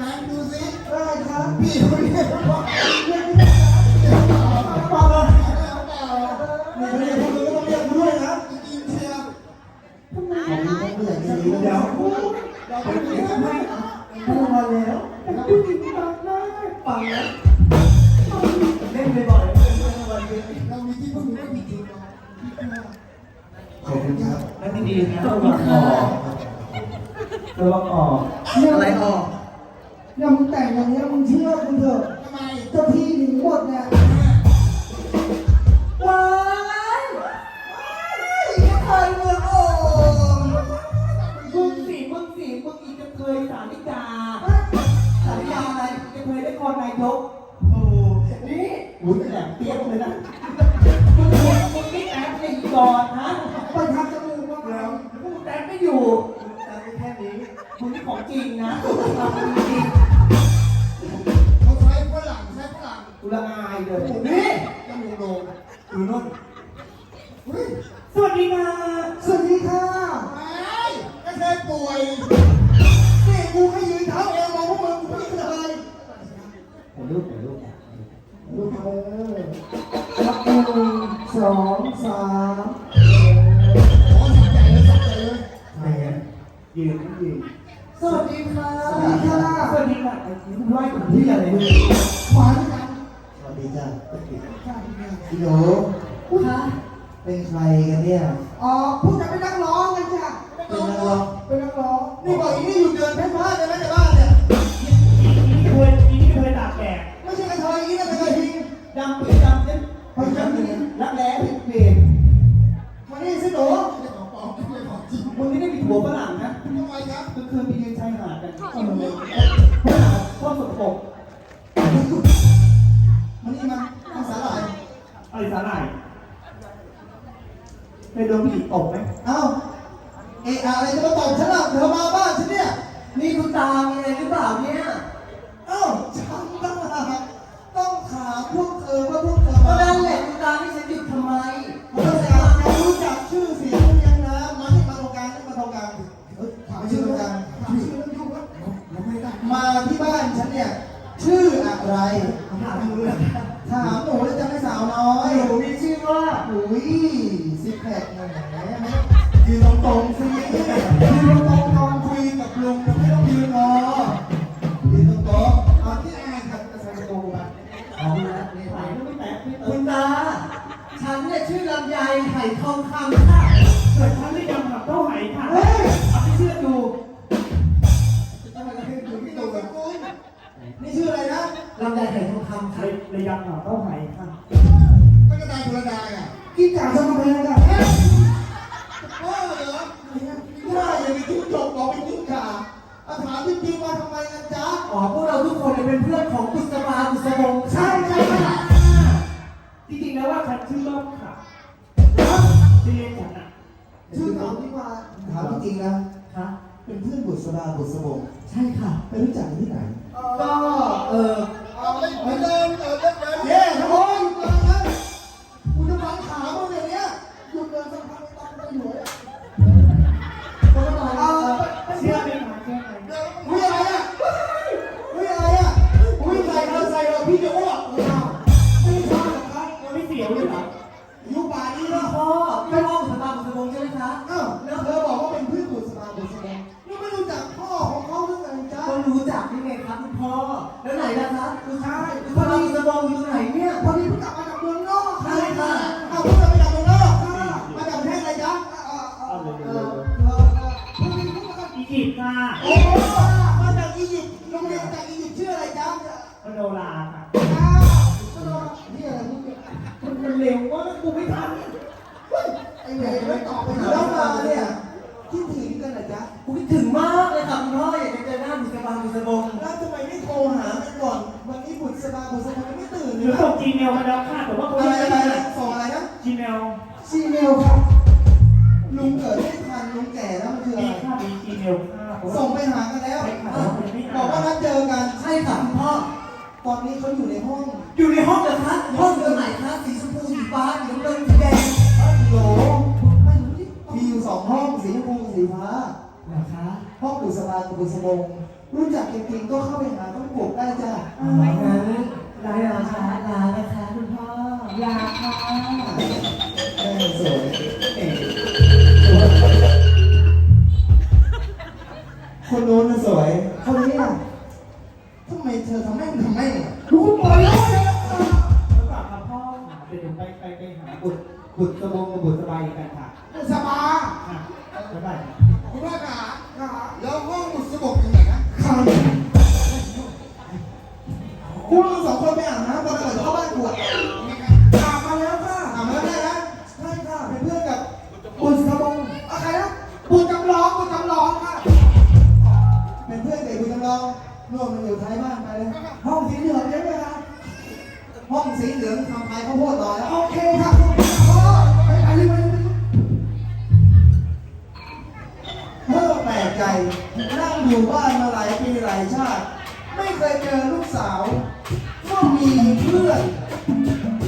ตามดูสิได้ครับพี่นี้บอกยไม่ได้บอกเลยมีคนนี้คนนึงก็ต้องเรียกด้วยนะจริงเชียวทำไมเขาเหนื่อยจริงเดี๋ยวเราไปกินข้าวให้พูดมาแล้วแต่ผู้หญิงฟังได้ฟังแล้วเล่นบ่อยๆเรามีที่พึ่งไม่มีจริงขอบคุณครับนั่งดีๆนะระวังออกระวังออกอะไรออก เนี่ยมึงแต่งอย่างนี้ยมึงเชื่อมึงเถอะทำไมเจ้าที่หนีหมดเนี่ยว้ายไม่เคยเมืองโอ่งมึงสิมึงสิมึงอีกจะเคยสาริกาสาริกาอะไรจะเคยได้คอนนายกโอ้นี่อุ้ยแหลมเปี้ยงเลยนะมึงมึงมึงไม่แอบเลยก่อนฮะไปทำจมูกมาแล้แล้ววมึงแต่ไม่อยู่แต่ไม่แค่นี้มึงนี่ของจริงนะทำจริง ละอายเลยนี่จมูกโด่งอยู่นู่นเฮ้ยสวัสดีค่ะสวัสดีค่ะไม่ก็เคยป่วยนี่กูให้ยืนเท้าเอวมองพวกมึงกูไม่เคยถ่ายรูปถ่ายรูปดูเธอนับหนึ่งสองสามโอ้สักใจเลยสักใจเลยไหนอะยืนยืนสวัสดีค่ะ สวัสดีค่ะ สวัสดีค่ะไอ้นี่มึงไหว้กับพี่อะไรมึงหวาน จังสวัสดีจ้าค่ะพี่หนูค่ะเป็นใครกันเนี่ย อ๋อพูดจะเป็นนักร้องกันจ้ะเป็นนักร้อง เป็นนักร้อง นี่บอกอีนี่อยู่เดินเพ่นพ่านเลยไหมในบ้านเนี่ยนี่เคยนี่เคยตากแดดไม่ใช่กระเทยอีนี่นะกระเทยจริงดำปีดำเนี่ยไปดำเนี่ยรักแร้ผิดเปลี่ยนมานี่สิหนูไม่ของปลอมไม่ของจริงมึงไม่ได้มีผัวฝรั่งนะทำไมครับคือคืนไปยืนชายหาดกันเออฝรั่งชอบสกปรก ยโดนผู้หญิงตบไหมเอ้าเอะอะไรจะมาตอบฉันล่ะเธอมาบ้านฉันเนี่ย นี่คุณตามีอะไรหรือเปล่าเนี่ยเอ้าฉันตั้งหากต้องถามพวกเธอว่าพวกเธอก็มานั่นแหละคุณตาที่ฉันหยุดทำไมพวกเธอจะรู้จักชื่อเสียงหรือยังนะมาที่มาตรงกลางนี่มาตรงกลางเฮ้ยถามชื่อตรงกลางถามชื่อแล้วยุ่งแล้วยังไม่ได้มาที่บ้านฉันเนี่ย ชื่ออะไรถามมึงเลยถามหนูแล้วจะไม่สาวน้อยหนูมีชื่อว่าอุ้ยซิก แพคแหมยืนตรงๆสิยืนตรงๆนอนคุยกับลุงไม่ต้องยืนรอยืนตรงๆเอาที่แอนกับกระโปรงมาเอาละนี่ถ่ายรูปไม่แตะไม่เติคุมณตา ฉันเนี่ยชื่อลำไยไห่ทองคำค่ะ เกิดฉันไม่ยอมหับเท่าไห่ค่ะเฮ้ยไม่เชื่อดูทำไมเราถึงพี่ตู่กับคุณนี่ชื่ออะไรนะลำไยไห่ทองคำค่ะ เลยยยอมหับเท่าไห ริงๆแล้วว่าฉันชื่อล่มค่ะชื่อเล่นฉันอะชื่อถามที่มาถามจริงๆนะค่ะเป็นเพื่อนบุษบาบุษบงใช่ค่ะไปรู้จักกันที่ไหน ก็เออ ตื่นหเลรือยส่งจีเมลมาแล้วค่ะแต่ว่าเขาอะไรไม่อะไรได้ส่งอะไรนะจีเมลซีเมลครับ ลุงเกิดไม่ทันลุงแก่แล้วมันคืออะมีไร ค่ะมีจีเมลค่ะเพราะส่ว่างไปหากันแล้วไปหาแล้วมันไม่บอกว่านัดเจอกันใช่ค่ะคุณพ่อ ตอนนี้เขาอยู่ในห้องอยู่ในห้องเหรอคะห้องอยู่ตรงไหนคะสีชมพูสีฟ้าสีน้ำเงินสีแดงโหลไม่รู้ดิมีอยู่สองห้องสีชมพูกับสีฟ้า เหรอคะห้องบุษบากับบุษบงรู้จักจริงๆก็เข้าไปหาต้องปลูกได้จ้ะงั้น ลานะคะลานะคะคุณพ่ออยาค่ะแม่สวยเอ๋คนโน้นน่ะสวย คนนี้น่ะทำไมเธอทำแม่งทำแม่งอะรู้ปล่อยแล้วเลยแล้วแบบบุตรบุตรสมงกับบุตรสบายกันค่ะสบายสบาย พวกูมึงสองคนไปอาบน้ำตอนไหนเข้าบ้านกูอะอาบมาแล้วค่ะอาบน้ำได้นะใช่ค่ะเป็นเพื่อนกับปุณสมงอะไรนะปุณจำลองปุณจำลองค่ะ เป็นเพื่อนเด็กปุณจำลองร่วมมันอยู่ท้ายบ้านไปเลย ห้องสีเหลืองเยอะไหมคะห้องสีเหลืองทำไทยข้าวโพดต่อแล้วโอเคค่ะ